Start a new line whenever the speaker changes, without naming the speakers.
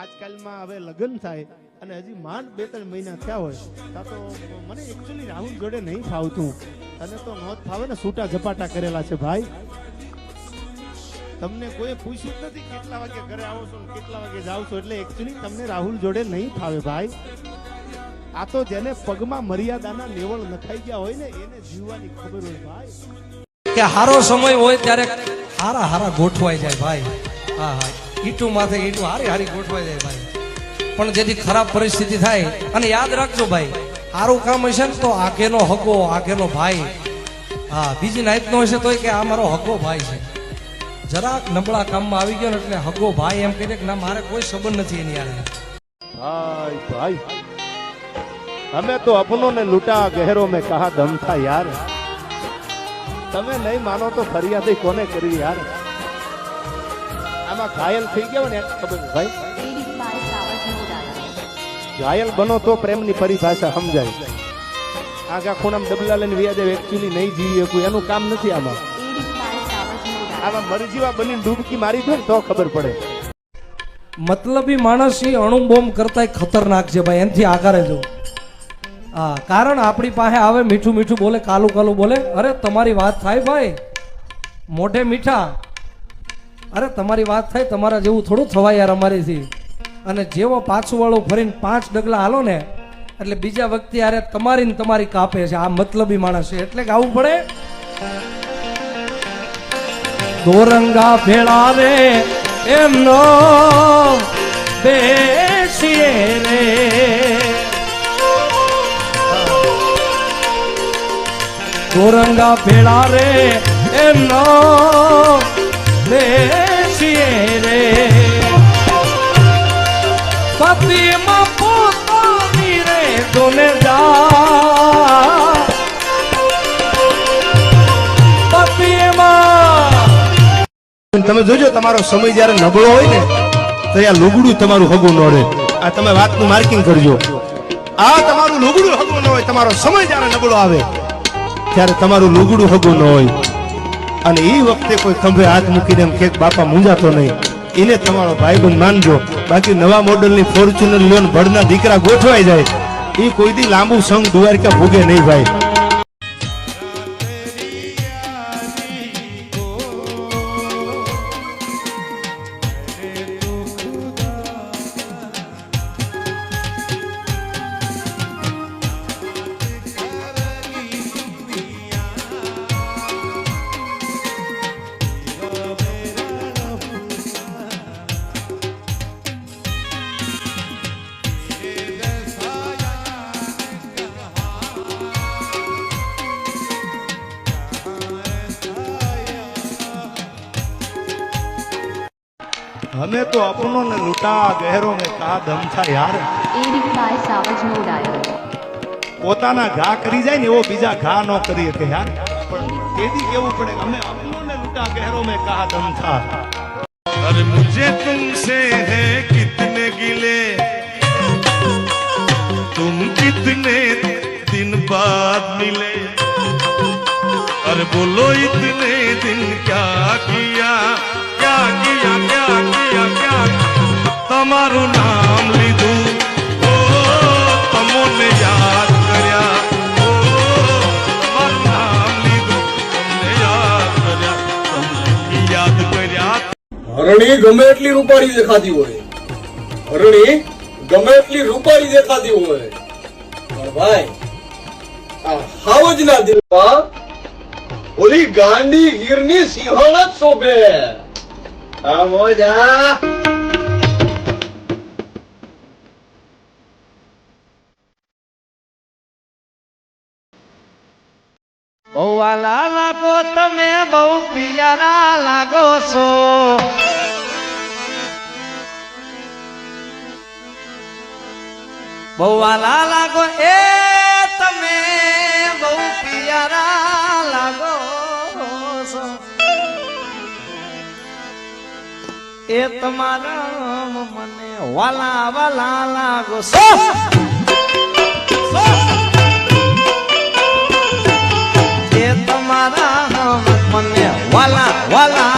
આજકાલમાં હવે લગ્ન થાય અને હજી માંડ બે ત્રણ મહિના થયા હોય, તા તો મને એકચ્યુઅલી રાહુલ જોડે નહીં ફાવતું. તને તો નોત ફાવે ને છૂટા ઝપાટા કરેલા છે ભાઈ. તમને કોઈ પૂછ્યું નથી કેટલા વાગે ઘરે આવો છો કેટલા વાગે જાઓ છો, એટલે એકચ્યુઅલી તમને રાહુલ જોડે નહીં ફાવે ભાઈ. આ તો જેને પગમાં મર્યાદાના લેવળ નખાઈ ગયા હોય ને, એને જીવવાની ખબર હોય ભાઈ.
કે હારો સમય હોય ત્યારે હારા હારા ગોઠવાઈ જાય ભાઈ. હા હા. ઈટું માથે ઈટું, હારી હારી ગોઠવાઈ જાય ભાઈ. પણ જેથી ખરાબ પરિસ્થિતિ થાય, અને યાદ રાખજો ભાઈ સારું કામ હશે ને તો આખેનો હકો આખેનો ભાઈ. હા, બીજી નાઈતનો હશે તોય કે આ મારો હકો ભાઈ છે. જરાક નબળા કામમાં આવી ગયો ને એટલે હકો ભાઈ એમ કહીને કે ના, મારે કોઈ સંબંધ નથી એની યારે
ભાઈ ભાઈ. અમે તો અપનો ને લૂંટા ગહેરો મેં કહા દમ થા યાર. તમે નહીં માનો તો ફરિયાદી કોને કરી યાર? આમાં ઘાયલ થઈ ગયો ને, ખબર ભાઈ. ઘાયલ બનો તો પ્રેમની પરિભાષા સમજાય. આગા ખૂણામાં ડબલા લઈને વ્યાજે એકચ્યુઅલી નહીં જીવી શકું, એનું કામ નથી આમાં. આમાં મરજીવા બનીને ડૂબકી મારી દો તો ખબર પડે.
મતલબી માણસ એ અણુબોમ્બ કરતા ખતરનાક છે ભાઈ, એનાથી આગળ જો હા કારણ આપણી પાસે આવે, મીઠું મીઠું બોલે, કાલું કાલું બોલે. અરે, તમારી વાત થાય ભાઈ. મોઢે મીઠા. અરે, તમારી વાત થાય, તમારા જેવું થોડું થવાય યાર અમારીથી. અને જેવો પાછું વાળો ફરીને પાંચ ડગલા હાલો ને, એટલે બીજા વ્યક્તિ યારે તમારી ને તમારી કાપે છે. આ મતલબી માણસ છે. એટલે આવવું પડે. દોરંગા ભેળાવે, એમનો બેસીએ રે. દોરંગા ભેળા રે એમનો બેસીએ રે. સતીમાં પોતાની રે ડોલે જા. પતિમાં
તમે જોજો, તમારો સમય જ્યારે નબળો હોય ને, તો આ લુગડું તમારું હગું ન રહે. આ તમે વાતનું માર્કિંગ કરજો. આ તમારું લુગડું હગું ન હોય, તમારો સમય જ્યારે નબળો આવે, ત્યારે તમારું લુગડું હગું ન હોય. અને એ વખતે કોઈ ખંભે હાથ મૂકીને એમ કે, બાપા, મૂંઝાતો નહીં. એને તમારો ભાઈબંધ માનજો. બાકી નવા મોડલની ફોર્ચ્યુનર લોન ભરના દીકરા ગોઠવાઈ જાય. એ કોઈ દી લાંબુ સંઘ દ્વારકા ભોગે નહીં ભાઈ. हमें तो अपनों ने लूटा गहरों में कहा दम था यार
Ladies by Flowers Modana.
પોતાના ઘા કરી જાય ને એવો બીજા ઘા ન કરી શકે યાર પણ કેદી કેવું પડે અમે अपनों ने लूटा गहरों में कहा दम था
अरे मुझे तुमसे है कितने गिले तुम कितने दिन बाद मिले अरे बोलो इतने दिन क्या किया क्या किया
હરણી ગમે એટલી રૂપાળી દેખાતી હોય. હરણી ગમે એટલી રૂપાળી દેખાતી હોય. પણ ભાઈ, આ હાવજના દિલમાં ઓલી ગાંડી ગીરની સિંહણ જ શોભે. આ મોજા.
બહુ વાલા લાગો તમે, બહુ પિયારા લાગો છો. બહુ વાલા લાગો એ તમે બહુ પિયારા લાગો એ તમારા મને વાલા વાલા લાગો એ તમારા મને વાલા વાલા